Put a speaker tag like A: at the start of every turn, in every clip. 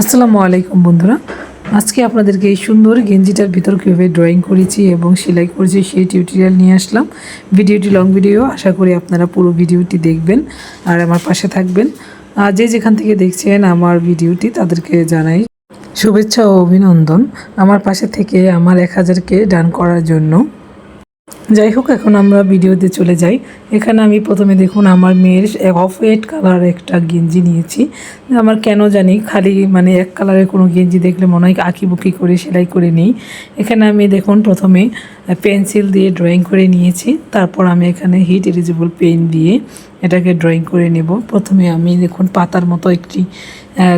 A: আসসালামু আলাইকুম বন্ধুরা। আজকে আপনাদেরকে এই সুন্দর গেঞ্জিটার ভিতর কীভাবে ড্রয়িং করেছি এবং সেলাই করেছি সেই টিউটোরিয়াল নিয়ে আসলাম। ভিডিওটি লং ভিডিও আশা করি আপনারা পুরো ভিডিওটি দেখবেন আর আমার পাশে থাকবেন। আর যে যেখান থেকে দেখছেন আমার ভিডিওটি তাদেরকে জানাই শুভেচ্ছা ও অভিনন্দন। আমার পাশে থেকে আমার এক হাজারকে ডান করার জন্য যাই হোক, এখন আমরা ভিডিওতে চলে যাই। এখানে আমি প্রথমে দেখুন, আমার মেয়ের অফ হোয়াইট কালার একটা গেঞ্জি নিয়েছি। আমার কেন জানি খালি মানে এক কালারের কোনো গেঞ্জি দেখলে মনে হয় আঁকিবুকি করে, সেলাই করে নিই। এখানে আমি দেখুন, প্রথমে পেন্সিল দিয়ে ড্রয়িং করে নিয়েছি। তারপর আমি এখানে হিট এলিজিবল পেন দিয়ে এটাকে ড্রয়িং করে নেব। প্রথমে আমি দেখুন, পাতার মতো একটি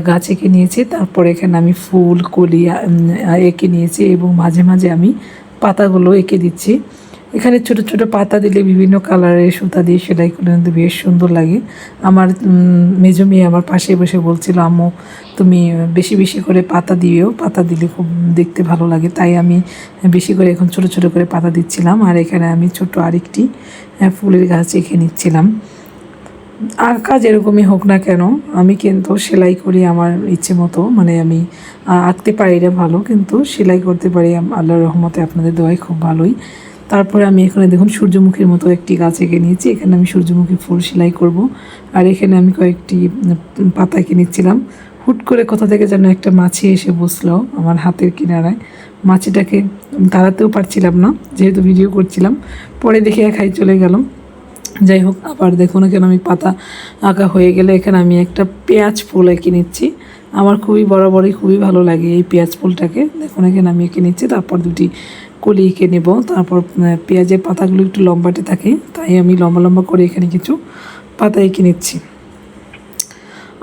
A: গাছ এঁকে নিয়েছি। তারপর এখানে আমি ফুল, কলি এঁকে নিয়েছি এবং মাঝে মাঝে আমি পাতাগুলো এঁকে দিচ্ছি। এখানে ছোট ছোট পাতা দিলে বিভিন্ন কালারের সুতা দিয়ে সেলাই করলে কিন্তু বেশ সুন্দর লাগে। আমার মেজো মেয়ে আমার পাশে বসে বলছিল, আম্মু, তুমি বেশি বেশি করে পাতা দিও। পাতা দিলে খুব দেখতে ভালো লাগে। তাই আমি বেশি করে এখন ছোট ছোট করে পাতা দিচ্ছিলাম আর এখানে আমি ছোট আরেকটি ফুলের গাছ এঁকে নিচ্ছিলাম। আঁকা যেরকমই হোক না কেন, আমি কিন্তু সেলাই করি আমার ইচ্ছে মতো। মানে আমি আঁকতে পারি না ভালো, কিন্তু সেলাই করতে পারি আল্লাহর রহমতে আপনাদের দোয়াই খুব ভালোই। তারপরে আমি এখানে দেখুন সূর্যমুখীর মতো একটি গাছ এঁকে নিয়েছি। এখানে আমি সূর্যমুখী ফুল সেলাই করব। আর এখানে আমি কয়েকটি পাতা এঁকে নিচ্ছিলাম। হুট করে কোথা থেকে যেন একটা মাছি এসে বসল আমার হাতের কিনারায়। মাছিটাকে তাড়াতেও পারছিলাম না, যেহেতু ভিডিও করছিলাম। পরে দেখে একাই চলে গেলাম যাই হোক, আবার দেখুন এখানে আমি পাতা আঁকা হয়ে গেলে এখানে আমি একটা পেঁয়াজ ফুল এঁকে নিচ্ছি। আমার খুবই বরাবরই খুবই ভালো লাগে এই পেঁয়াজ ফুলটাকে। দেখুন এখানে আমি এঁকে নিচ্ছি, তারপর দুটি কলি এঁকে নেব, তারপর পেঁয়াজের পাতাগুলো একটু লম্বাটে থাকে, তাই আমি লম্বা লম্বা করে এখানে কিছু পাতা এঁকে নিচ্ছি।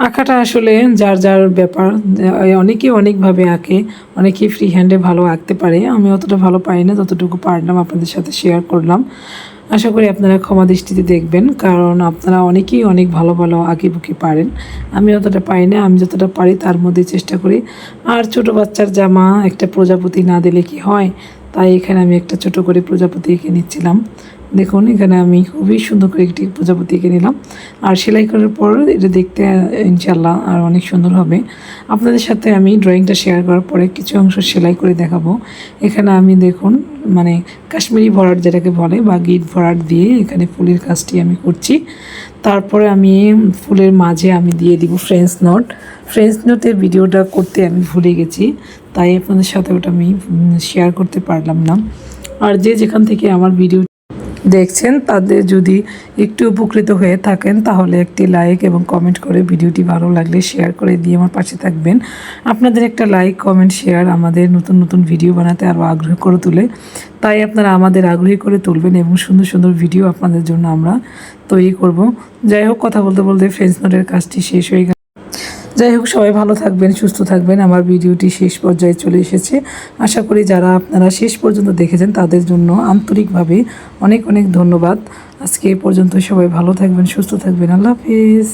A: আঁকাটা আসলে যার যার ব্যাপার অনেকেই অনেকভাবে আঁকে অনেকেই ফ্রি হ্যান্ডে ভালো আঁকতে পারে, আমি অতটা ভালো পারি না, যতটুকু পারলাম আপনাদের সাথে শেয়ার করলাম। আশা করি আপনারা ক্ষমা দৃষ্টিতে দেখবেন, কারণ আপনারা অনেকেই অনেক ভালো ভালো আঁকি বুকি পারেন। আমি অতটা পারি না, আমি যতটা পারি তার মধ্যে চেষ্টা করি। আর ছোট বাচ্চার জামা একটা প্রজাপতি না দিলে কি হয়? তাই এখানে আমি একটা ছোট করে প্রজাপতি এঁকে নিচ্ছিলাম। দেখুন, এখানে আমি খুবই সুন্দর করে একটি প্রজাপতি এঁকে নিলাম। আর সেলাই করার পর এটা দেখতে ইনশাল্লাহ আর অনেক সুন্দর হবে। আপনাদের সাথে আমি ড্রয়িংটা শেয়ার করার পরে কিছু অংশ সেলাই করে দেখাবো। এখানে আমি দেখুন মানে কাশ্মীরি ভরাট যেটাকে বলে, বা গিট ভরাট দিয়ে এখানে ফুলের কাজটি আমি করছি। তারপরে আমি ফুলের মাঝে আমি দিয়ে দিব ফ্রেঞ্চ নট। ফ্রেঞ্চ নোটের ভিডিওটা করতে আমি ভুলে গেছি, তাই আপনাদের সাথে ওটা আমি শেয়ার করতে পারলাম না। আর যে যেখান থেকে আমার ভিডিও দেখছেন, তাদের যদি একটু উপকৃত হয়ে থাকেন, তাহলে একটি লাইক এবং কমেন্ট করে ভিডিওটি ভালো লাগলে শেয়ার করে দিয়ে আমার পাশে থাকবেন। আপনাদের একটা লাইক কমেন্ট শেয়ার আমাদের নতুন নতুন ভিডিও বানাতে আরও আগ্রহ করে তোলে। তাই আপনারা আমাদের আগ্রহী করে তুলবেন এবং সুন্দর সুন্দর ভিডিও আপনাদের জন্য আমরা তৈরি করব। যাই হোক, কথা বলতে বলতে ফ্রেন্ডস নোটের কাজটি শেষ হয়ে যাই হোক, সবাই ভালো থাকবেন, সুস্থ থাকবেন। আমার ভিডিওটি শেষ পর্যায়ে চলে এসেছে। আশা করি যারা আপনারা শেষ পর্যন্ত দেখেছেন, তাদের জন্য আন্তরিকভাবে অনেক অনেক ধন্যবাদ। আজকে এ পর্যন্ত সবাই ভালো থাকবেন, সুস্থ থাকবেন। আল্লাহ হাফিজ।